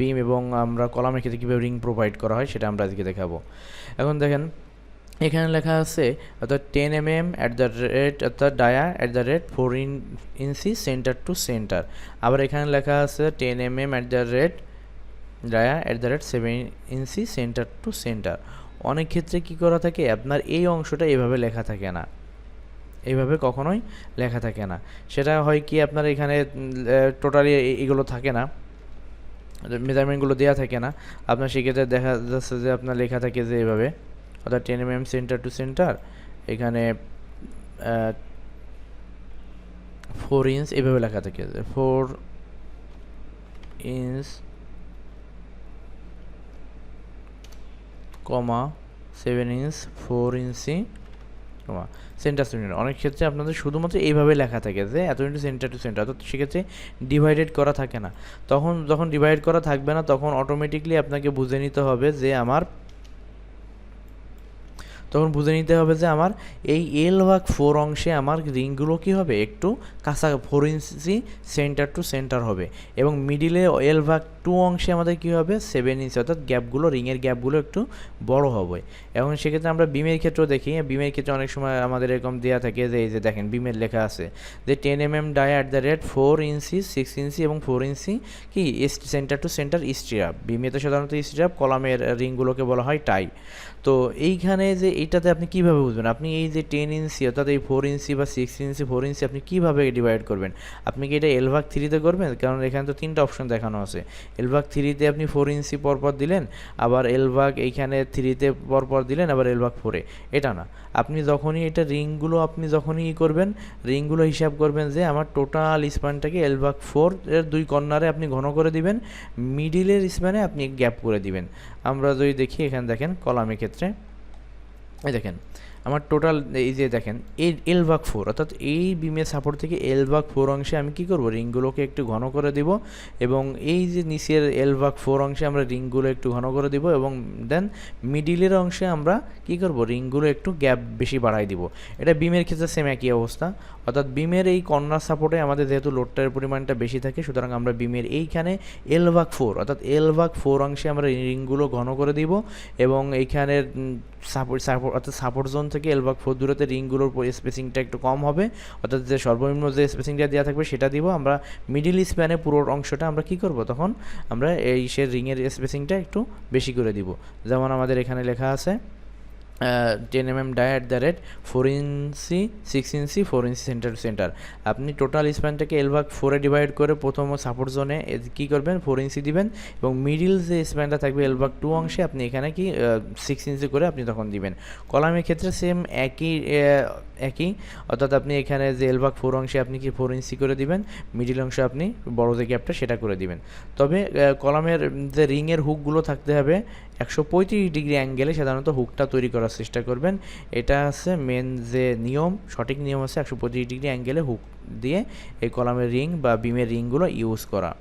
বিম এবং আমরা কলামের ক্ষেত্রে কীভাবে রিং প্রোভাইড করা হয় সেটা আমরা আজকে দেখাবো। এখন দেখেন, এখানে লেখা আছে, অর্থাৎ ten M M at the rate অর্থাৎ dia at the rate four in inch centre to centre আবার এখানে লেখা আছে ten M M at the rate dia at the rate seven inch centre to centre অনেক ক্ষেত্রে কি করা থাকে, আপনার এই অংশটা এভাবে লেখা থাকে না। এইভাবে কখনোই লেখা থাকে না। সেটা হয় কি, আপনার এখানে টোটালি এগুলো থাকে না। মেজারমেন্টগুলো দেওয়া থাকে না। আপনার সেক্ষেত্রে দেখা যাচ্ছে যে আপনার লেখা থাকে যে এভাবে। অর্থাৎ ten M M centre to centre, এখানে ফোর ইঞ্চ এভাবে লেখা থাকে যে four inch comma seven inch four inch comma centre to centre অনেক ক্ষেত্রে আপনাদের শুধুমাত্র এইভাবে লেখা থাকে যে এত ইন্টু সেন্টার টু সেন্টার অর্থাৎ সেক্ষেত্রে ডিভাইডেড করা থাকে না। তখন যখন ডিভাইড করা থাকবে না, তখন অটোমেটিকলি আপনাকে বুঝে নিতে হবে যে আমার তখন বুঝে নিতে হবে যে আমার এই এল ভাগ ফোর অংশে আমার রিংগুলো কী হবে? একটু কাঁচা four inch centre to centre হবে। এবং মিডিলে এল ভাগ টু অংশে আমাদের কী হবে? সেভেন ইঞ্চি, অর্থাৎ গ্যাপগুলো রিংয়ের গ্যাপগুলো একটু বড় হবে। এবং সেক্ষেত্রে আমরা বিমের ক্ষেত্রেও দেখি বিমের ক্ষেত্রে অনেক সময় আমাদের এরকম দেওয়া থাকে যে এই যে দেখেন বিমের লেখা আছে যে ten M M dia at the rate four inch six inch এবং ফোর ইঞ্চি কি? সেন্টার টু সেন্টার স্ট্রিয়াপ বিমে তো সাধারণত স্ট্রিয়াপ কলামের রিংগুলোকে বলা হয় টাই তো এইখানে যে এইটাতে আপনি কীভাবে বুঝবেন? আপনি এই যে টেন ইঞ্চি অর্থাৎ এই ফোর ইঞ্চি বা সিক্স ইঞ্চি ফোর ইঞ্চি আপনি কীভাবে ডিভাইড করবেন? আপনি কি এটা এল ভাগ থ্রিতে করবেন? কারণ এখানে তো তিনটা অপশন দেখানো আছে। এল ভাগ থ্রিতে আপনি ফোর ইঞ্চি পরপর দিলেন, আবার এল ভাগ এইখানে থ্রিতে পরপর দিলেন, আবার এল ভাগ ফোরে এটা না। আপনি যখনই এটা রিংগুলো আপনি যখনই ই করবেন, রিংগুলো হিসাব করবেন যে আমার টোটাল স্প্যানটাকে এল ভাগ ফোর এর দুই কর্নারে আপনি ঘন করে দিবেন মিডিলের স্প্যানে আপনি গ্যাপ করে দিবেন। আমরা যদি দেখি, এখানে দেখেন কলামের ক্ষেত্রে এই দেখেন আমার টোটাল এই যে দেখেন, এই এল ভাগ ফোর অর্থাৎ এই বিমের সাপোর্ট থেকে এল ভাগ ফোর অংশে আমি কি করব? রিংগুলোকে একটু ঘন করে দিব এবং এই যে নিচের এল ভাগ ফোর অংশে আমরা রিংগুলো একটু ঘন করে দিব এবং দেন মিডিলের অংশে আমরা কি করব? রিংগুলো একটু গ্যাপ বেশি বাড়াই দিব। এটা বিমের ক্ষেত্রে সেম একই অবস্থা। অর্থাৎ বিমের এই কর্নার সাপোর্টে আমাদের যেহেতু লোডটার পরিমাণটা বেশি থাকে, সুতরাং আমরা বিমের এইখানে এল ভাগ ফোর অর্থাৎ এল ভাগ ফোর অংশে আমরা রিংগুলো ঘন করে দিব এবং এইখানের সাপোর্ট সাপোর্ট অর্থাৎ সাপোর্ট জোন থেকে এল ভাগ ফোর দূরতে রিংগুলোর স্পেসিংটা একটু কম হবে, অর্থাৎ যে সর্বনিম্ন যে স্পেসিংটা দেওয়া থাকবে সেটা দিব। আমরা মিডিল স্প্যানে পুরো অংশটা আমরা কি করব তখন? আমরা এই সে রিংয়ের স্পেসিংটা একটু বেশি করে দিব। যেমন আমাদের এখানে লেখা আছে ten M M dia at the rate four inch six inch four inch centre centre আপনি টোটাল স্প্যানটাকে এল ভাগ ফোরে ডিভাইড করে প্রথম সাপোর্ট জোনে কী করবেন? ফোর ইঞ্চি দিবেন এবং মিডিল যে স্প্যানটা থাকবে এল ভাগ টু অংশে, আপনি এখানে কি সিক্স ইঞ্চি করে আপনি তখন দিবেন। কলামের ক্ষেত্রে সেম একই একই, অর্থাৎ আপনি এখানে যে এল ভাগ ফোর অংশে আপনি কি ফোর ইঞ্চি করে দিবেন মিডিল অংশে আপনি বড় যে গ্যাপটা সেটা করে দিবেন। তবে কলামের যে রিংয়ের হুকগুলো থাকতে হবে, একশো পঁয়ত্রিশ ডিগ্রি অ্যাঙ্গেলে সাধারণত হুকটা তৈরি করার চেষ্টা করবেন। এটা আছে মেন যে নিয়ম, সঠিক নিয়ম আছে একশো পঁচিশ ডিগ্রি অ্যাঙ্গেলে হুক দিয়ে এই কলামের রিং বা বিমের রিংগুলো ইউজ করা।